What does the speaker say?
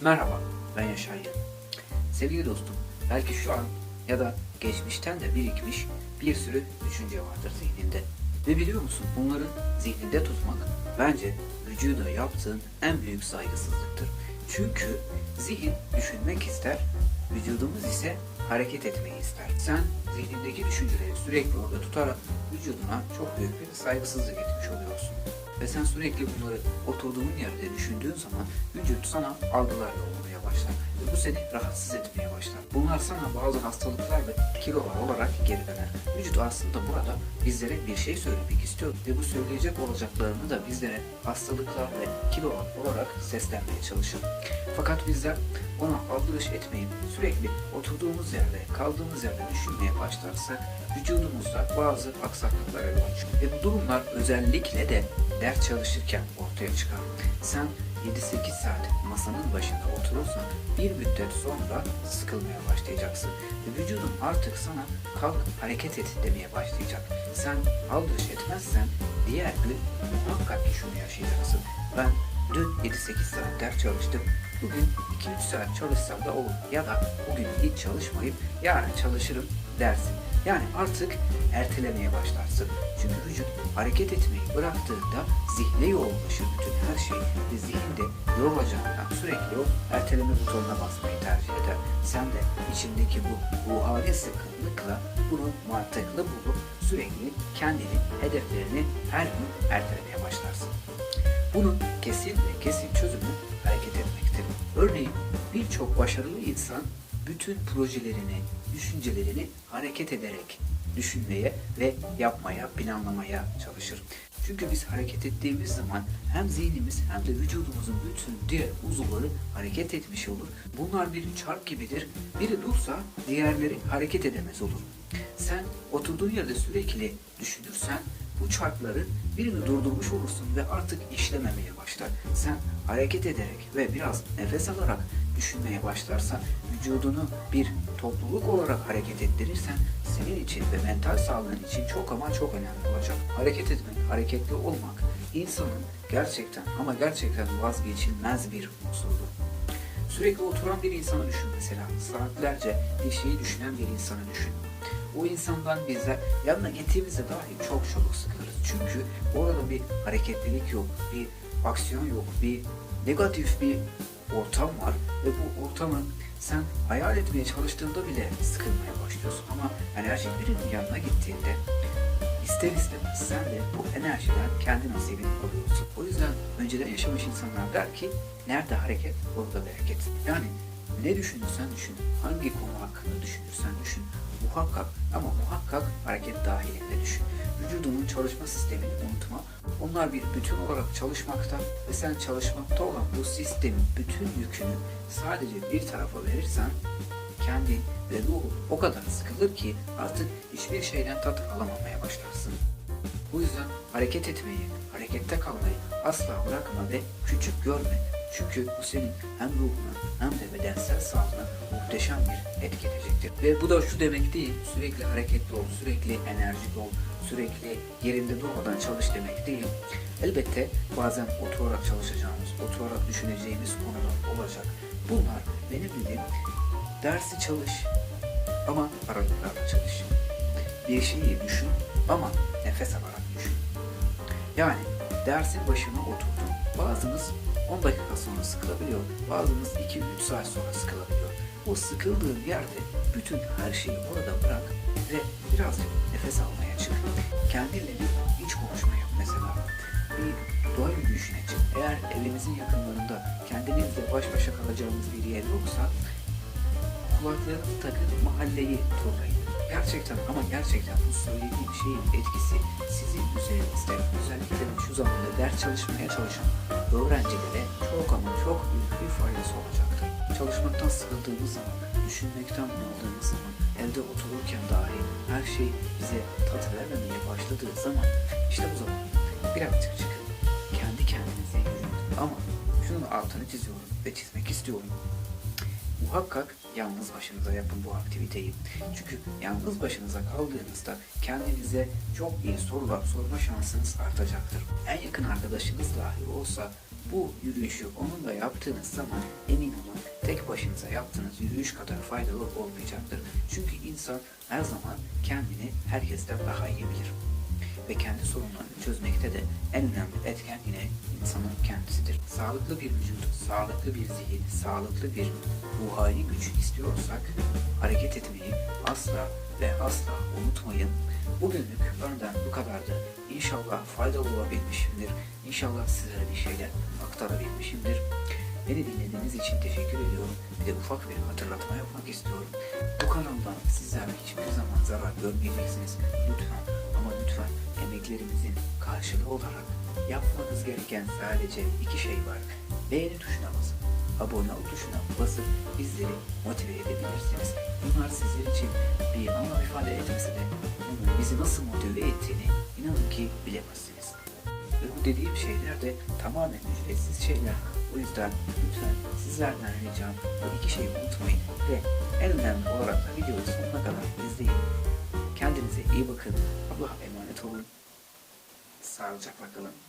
Merhaba, ben Yaşar Yıl. Sevgili dostum, belki şu an ya da geçmişten de birikmiş bir sürü düşünce vardır zihninde. Ve biliyor musun bunları zihninde tutmak bence vücuda yaptığın en büyük saygısızlıktır. Çünkü zihin düşünmek ister, vücudumuz ise hareket etmeyi ister. Sen zihnindeki düşünceleri sürekli orada tutarak vücuduna çok büyük bir saygısızlık etmiş oluyorsun. Ve sen sürekli bunları oturduğun yerde düşündüğün zaman vücut sana algılar yollamaya başlar. Ve bu seni rahatsız etmeye başlar. Bunlar sana bazı hastalıklar ve kilolar olarak geri döner. Vücut aslında burada bizlere bir şey söylemek istiyor. Ve bu söyleyecek olacaklarını da bizlere hastalıklar ve kilolar olarak seslenmeye çalışır. Fakat bizler ona aldırış etmeyip sürekli oturduğumuz yerde, kaldığımız yerde düşünmeye başlarsak vücudumuzda bazı aksaklıklara yol açıyor. Ve bu durumlar özellikle de ders çalışırken ortaya çıkar. Sen 7-8 saat masanın başında oturursan bir müddet sonra sıkılmaya başlayacaksın. Vücudun artık sana kalk hareket et demeye başlayacak. Sen aldırış etmezsen diğer gün muhakkak ki şunu yaşayacaksın. Ben dün 7-8 saat ders çalıştım. Bugün 2-3 saat çalışsam da olur. Ya da bugün hiç çalışmayıp yarın çalışırım dersin. Yani artık ertelemeye başlarsın. Çünkü vücut hareket etmeyi bıraktığında zihne yoğunlaşır bütün her şey ve zihinde yorulacağından sürekli o erteleme butonuna basmayı tercih eder. Sen de içindeki bu ruhani sıkıntıkla bunu mantıklı bulup sürekli kendini, hedeflerini her gün ertelemeye başlarsın. Bunun kesin ve kesin çözümü hareket etmektir. Örneğin birçok başarılı insan bütün projelerini, düşüncelerini hareket ederek düşünmeye ve yapmaya, planlamaya çalışır. Çünkü biz hareket ettiğimiz zaman hem zihnimiz hem de vücudumuzun bütün diğer uzuvları hareket etmiş olur. Bunlar bir çark gibidir. Biri dursa diğerleri hareket edemez olur. Sen oturduğun yerde sürekli düşünürsen bu çarkları birini durdurmuş olursun ve artık işlememeye başlar. Sen hareket ederek ve biraz nefes alarak düşünmeye başlarsan, vücudunu bir topluluk olarak hareket ettirirsen senin için ve mental sağlığın için çok ama çok önemli olacak. Hareket etmek, hareketli olmak insanın gerçekten ama gerçekten vazgeçilmez bir unsurdur. Sürekli oturan bir insanı düşün mesela. Saatlerce bir şeyi düşünen bir insanı düşün. O insandan bizler yanına gittiğimizde dahi çok çabuk sıkılırız. Çünkü orada bir hareketlilik yok, bir aksiyon yok, bir negatif bir ortam var ve bu ortamı sen hayal etmeye çalıştığında bile sıkılmaya başlıyorsun ama enerjik birinin yanına gittiğinde ister istemez sen de bu enerjiden kendi nasibini alıyorsun. O yüzden önceden yaşamış insanlar der ki nerede hareket orada bereket. Yani ne düşünürsen düşün, hangi konu hakkında düşünürsen düşün, muhakkak ama muhakkak hareket dahilinde düşün. Vücudunun çalışma sistemini unutma. Onlar bir bütün olarak çalışmakta ve sen çalışmakta olan bu sistemin bütün yükünü sadece bir tarafa verirsen kendi ve ruhu o kadar sıkılır ki artık hiçbir şeyden tat alamamaya başlarsın. Bu yüzden hareket etmeyi, harekette kalmayı asla bırakma ve küçük görme. Çünkü bu senin hem ruhuna hem de bedensel sağlığına muhteşem bir etki edecektir. Ve bu da şu demek değil, sürekli hareketli ol, sürekli enerjik ol, sürekli yerinde durmadan çalış demek değil. Elbette bazen oturarak çalışacağımız, oturarak düşüneceğimiz konular olacak. Bunlar benim bildiğim dersi çalış ama aralıklarla çalış. Bir şeyi düşün ama nefes alarak düşün. Yani dersin başına oturdun. Bazımız 10 dakika sonra sıkılabiliyor. Bazımız 2-3 saat sonra sıkılabiliyor. O sıkıldığın yerde bütün her şeyi orada bırak ve birazcık nefes almaya çık. Kendinle bir iç konuşma yap mesela. Bir doğa yürüyüşüne çık. Eğer evimizin yakınlarında kendinizle baş başa kalacağımız bir yer yoksa kulaklarınızı takın mahalleyi turlayın. Gerçekten ama gerçekten bu söylediğim şeyin etkisi sizin üzerinizde özellikle şu zamanda ders çalışmaya çalışan öğrencilere çok ama çok büyük bir faydası olacaktır. Çalışmaktan sıkıldığımız zaman, düşünmekten bunaldığımız zaman, evde otururken dahi her şey bize tat vermemeye başladığı zaman işte bu zaman birazcık çıkın. Kendi kendinize yürüyün. Ama şunun altını çiziyorum ve çizmek istiyorum muhakkak yalnız başınıza yapın bu aktiviteyi. Çünkü yalnız başınıza kaldığınızda kendinize çok iyi sorular sorma şansınız artacaktır. En yakın arkadaşınız dahi olsa bu yürüyüşü onunla yaptığınız zaman emin olun tek başınıza yaptığınız yürüyüş kadar faydalı olmayacaktır. Çünkü insan her zaman kendini herkesten daha iyi bilir. Ve kendi sorunlarını çözmekte de en önemli etken yine insanın kendisidir. Sağlıklı bir vücut, sağlıklı bir zihin, sağlıklı bir ruhani güç istiyorsak hareket etmeyi asla ve asla unutmayın. Bugünlük benden bu kadardı. İnşallah faydalı olabilmişimdir. İnşallah sizlere bir şeyler aktarabilmişimdir. Beni dinlediğiniz için teşekkür ediyorum. Bir de ufak bir hatırlatma yapmak istiyorum. Bu kanaldan sizler hiçbir zaman zarar görmeyeceksiniz. Lütfen ama lütfen emeklerimizin karşılığı olarak yapmanız gereken sadece iki şey var. Beğeni tuşuna basın. Abone ol tuşuna basıp bizleri motive edebilirsiniz. Bunlar sizler için bir anlam ifade etmese de bizi nasıl motive ettiğini inanın ki bilemezsiniz. Dediğim şeyler de tamamen ücretsiz şeyler. O yüzden lütfen sizlerden ricam bu iki şeyi unutmayın ve en önemli olarak da videoyu sonuna kadar izleyin. Kendinize iyi bakın. Allah'a emanet olun. Sağlıcakla kalın.